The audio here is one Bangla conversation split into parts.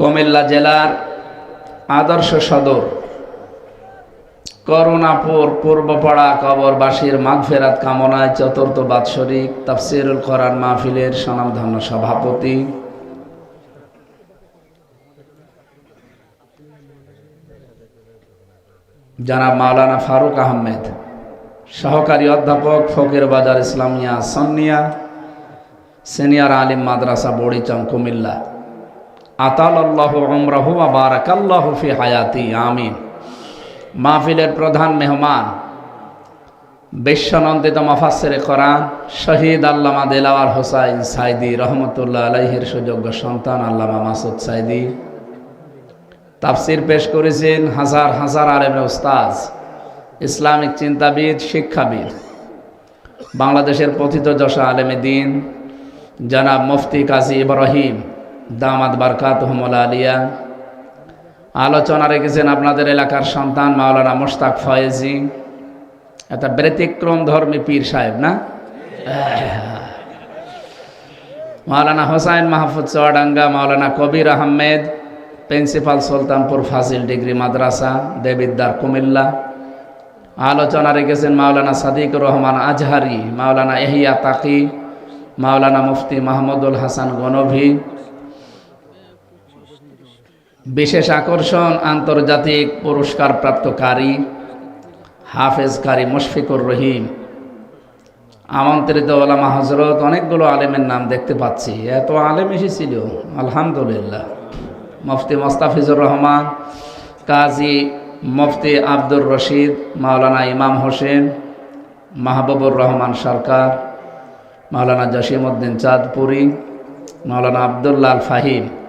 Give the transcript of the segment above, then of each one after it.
কুমিল্লা জেলার আদর্শ সদর, করুণাপুর, পূর্বপাড়া কবরবাসীর মাগফেরাত কামনায় চতুর্থ বাৎসরিক তাফসিরুল কোরআন মাহফিলের স্বনামধন্য সভাপতি। জনাব মাওলানা ফারুক আহমেদ, সহকারী অধ্যাপক ফকির বাজার ইসলামিয়া সন্নিয়া, সিনিয়র আলিম মাদ্রাসা বড়িচং কুমিল্লা। আতাল আল্লাহ উমরাহু বারাকাল্লাহু ফি হায়াতি, আমিন। মাহফিলের প্রধান মেহমান, বিশ্বনন্দিত মাফাসের কোরআন, শহীদ আল্লামা দেলাওয়ার হোসাইন সাইদি রহমতুল্লাহ আলাইহির সুযোগ্য সন্তান আল্লামা মাসুদ সাইদি। তাফসির পেশ করেছেন হাজার হাজার আলেম উস্তাজ ইসলামিক চিন্তাবিদ, শিক্ষাবিদ। বাংলাদেশের পথিত যশা আলেমে দিন, জনাব মুফতি কাজী ইব্রাহিম দামাদ বারকাত আলিয়া। আলোচনা রেখেছেন আপনাদের এলাকার সন্তান মাওলানা মোশতাক ফয়েজি। একটা ব্যতিক্রম ধর্মী পীর সাহেব, না? Maulana Hossain Mahfuz Chuadanga, Maulana Kabir Ahmed, principal Sultanpur Fazil degree Madrasa Debidwar Comilla. আলোচনা রেখেছেন মাওলানা সাদিক রহমান আজহারি, মাওলানা এহিয়া তাকি, মাওলানা মুফতি মাহমুদুল হাসান গনভি। বিশেষ আকর্ষণ আন্তর্জাতিক পুরস্কার প্রাপ্তকারী হাফেজ কারি মুশফিকুর রহিম। আমন্ত্রিত ওলামা হজরত অনেকগুলো আলেমের নাম দেখতে পাচ্ছি। এত আলেম এসেছিল, আলহামদুলিল্লাহ। মুফতি মোস্তাফিজুর রহমান, কাজী মুফতি আব্দুর রশিদ, মাওলানা ইমাম হোসেন, মাহবুবুর রহমান সরকার, মাওলানা জসিমউদ্দিন চাঁদপুরি, মাওলানা আবদুল্লাল ফাহিম।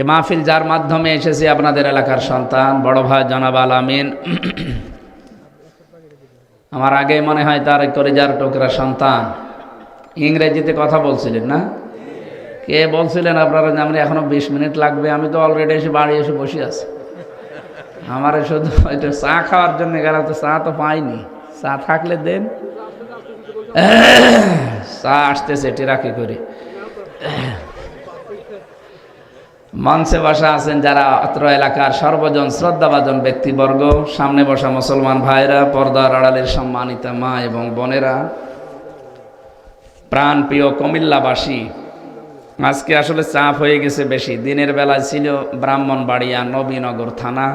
এ মাহফিল যার মাধ্যমে এসেছে আপনাদের এলাকার সন্তান, বড় ভাই জনাব আল আমিন। আমার আগে মনে হয় তার করিজার টোকরা সন্তান। ইংরেজিতে কথা বলছিলেন না? কে বলছিলেন আপনারা যে আমরা এখনও বিশ মিনিট লাগবে, আমি তো অলরেডি এসে বাড়ি এসে বসে আছি। আমার শুধু এটা চা খাওয়ার জন্য গেলাম, তো চা তো পাইনি। চা থাকলে দেন। চা আসতেছে, টেরাকি করে। মঞ্চে বসা আছেন যারা অত্র এলাকার সর্বজন শ্রদ্ধাভাজন ব্যক্তিবর্গ, সামনে বসা মুসলমান ভাইরা, পর্দার আড়ালের সম্মানিতা মা এবং বোনেরা প্রাণ প্রিয় কুমিল্লাবাসী, আজকে আসলে চাপ হয়ে গেছে বেশি। দিনের বেলায় ছিল ব্রাহ্মণবাড়িয়া নবীনগর থানা,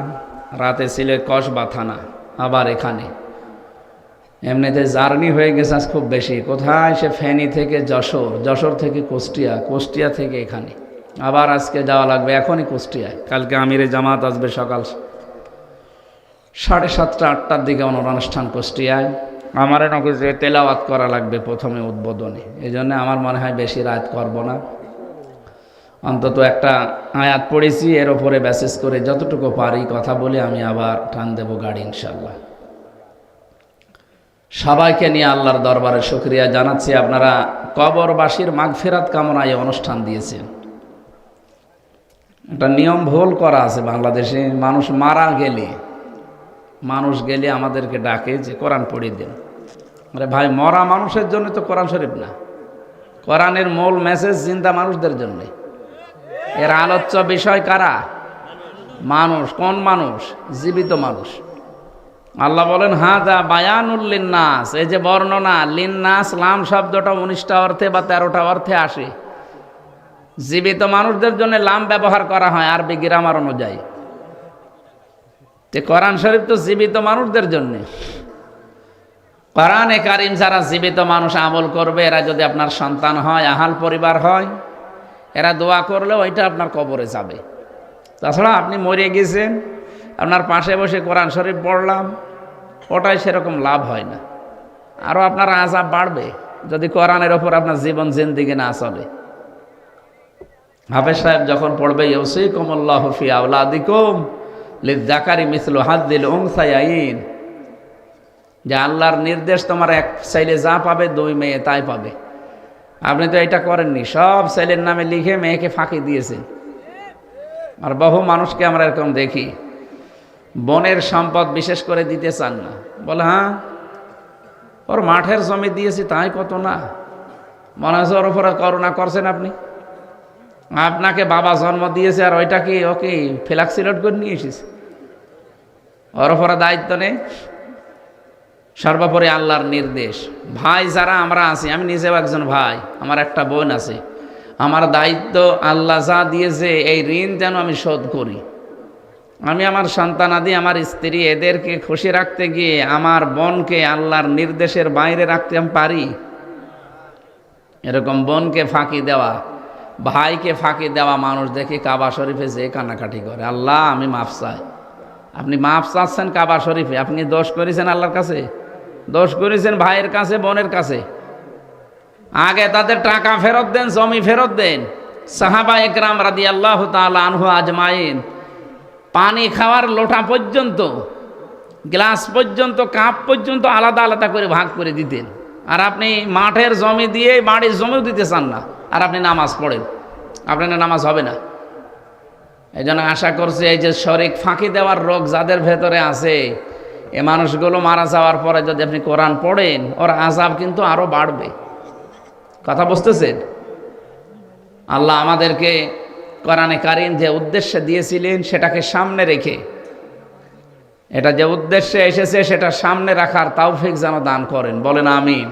রাতে ছিল কসবা থানা, আবার এখানে। এমনিতে জার্নি হয়ে গেছে আজ খুব বেশি। কোথায় সে ফেনী থেকে যশোর যশোর থেকে কুষ্টিয়া কুষ্টিয়া থেকে এখানে। আবার আজকে যাওয়া লাগবে, এখনই কুষ্টিয়ায়। কালকে আমিরে জামাত আসবে সকাল সাড়ে সাতটা, আটটার দিকে ওনার অনুষ্ঠান কুষ্টিয়ায়। আমারে নাকি যে তেলাওয়াত করা লাগবে প্রথমে উদ্বোধনে, এই জন্য আমার মনে হয় বেশি রাত করব না। অন্তত একটা আয়াত পড়েছি, এর ওপরে ব্যাসেস করে যতটুকু পারি কথা বলে আমি আবার টান দেবো গাড়ি ইনশাল্লাহ সবাইকে নিয়ে আল্লাহর দরবারে শুক্রিয়া জানাচ্ছি। আপনারা কবরবাসীর মাগফেরাত কামনায় অনুষ্ঠান দিয়েছেন। একটা নিয়ম ভুল করা আছে বাংলাদেশে, মানুষ মারা গেলে, মানুষ গেলে আমাদেরকে ডাকে যে, কোরআন পড়িয়ে দেন। আরে ভাই, মরা মানুষের জন্য তো কোরআন শরীফ না। কোরআনের মূল মেসেজ চিন্তা মানুষদের জন্যে। এর আলোচ্য বিষয় কারা? মানুষ। কোন মানুষ? জীবিত মানুষ। আল্লাহ বলেন হাজা বায়ানুল লিন্নাস। এই যে বর্ণনা, লিন্নাস লাম শব্দটা উনিশটা অর্থে বা তেরোটা অর্থে আসে। জীবিত মানুষদের জন্য লাম ব্যবহার করা হয় আরবি গ্রামার অনুযায়ী। তে কোরআন শরীফ তো জীবিত মানুষদের জন্য। কোরআনে কারিম যারা জীবিত মানুষ আমল করবে, এরা যদি আপনার সন্তান হয়, আহাল পরিবার হয়, এরা দোয়া করলে ওইটা আপনার কবরে যাবে। তাছাড়া আপনি মরে গেছেন, আপনার পাশে বসে কোরআন শরীফ পড়লাম ওটাই সেরকম লাভ হয় না। আরও আপনার আজাব বাড়বে, যদি কোরআনের ওপর আপনার জীবন জিন্দিগি না চলে। হাফেজ সাহেব যখন পড়বে ইউসিকুম আল্লাহ ফি আওলাদিকুম লিজাকারি মিসলু হাদ্দিল উংসাইন যে আল্লাহর নির্দেশ তোমার এক চাইলে যা পাবে, দুই মেয়ে তাই পাবে। আপনি তো এটা করেননি। সব ছেলের নামে লিখে মেয়েকে ফাঁকি দিয়েছেন আর বহু মানুষকে আমরা এরকম দেখি। বনের সম্পদ বিশেষ করে দিতে চান না। বলে হ্যাঁ ওর মাঠের জমি দিয়েছি, তাই কত না? মনে হচ্ছে ওর উপরে করুণা করছেন আপনি। আপনাকে বাবা জন্ম দিয়েছে আর ওইটা কি ওকে ফ্লাক্সিলোড করে নিয়ে এসেছে? ওর ওপরে দায়িত্ব নেই। সর্বোপরি আল্লাহর নির্দেশ। ভাই যারা আমরা আছি, আমি নিজেও একজন ভাই, আমার একটা বোন আছে। আমার দায়িত্ব আল্লাহ যা দিয়েছে, এই ঋণ যেন আমি শোধ করি। আমি আমার সন্তানাদি আমার স্ত্রী, এদেরকে খুশি রাখতে গিয়ে আমার বোনকে আল্লাহর নির্দেশের বাইরে রাখতে আমি পারি? এরকম বোনকে ফাঁকি দেওয়া ভাইকে ফাঁকি দেওয়া মানুষ দেখে কাবা শরীফে যে কান্নাকাটি করে, আল্লাহ, আমি মাফ চাই। আপনি মাফ চাচ্ছেন কাবা শরীফে, আপনি দোষ করেছেন আল্লাহর কাছে? দোষ করেছেন ভাইয়ের কাছে, বোনের কাছে। আগে তাদের টাকা ফেরত দেন, জমি ফেরত দেন। সাহাবা একরাম রাদি আল্লাহ আনহু আজমাইন, পানি খাওয়ার লোটা পর্যন্ত, গ্লাস পর্যন্ত, কাপ পর্যন্ত আলাদা আলাদা করে ভাগ করে দিতেন। আর আপনি মাঠের জমি দিয়ে, বাড়ির জমিও দিতে চান না। আর আপনি নামাজ পড়েন। আপনার নামাজ হবে না। এই জন্য আশা করছি এই যে শরিক ফাঁকি দেওয়ার রোগ যাদের ভেতরে আছে, এ মানুষগুলো মারা যাওয়ার পরে যদি আপনি কোরআন পড়েন, ওর আজাব কিন্তু আরও বাড়বে। কথা বুঝতেছেন? আল্লাহ আমাদেরকে কোরআনে কারিম যে উদ্দেশ্যে দিয়েছিলেন, সেটাকে সামনে রেখে, এটা যে উদ্দেশ্যে এসেছে, সেটা সামনে রাখার তাওফিক যেন দান করেন। বলেন আমিন।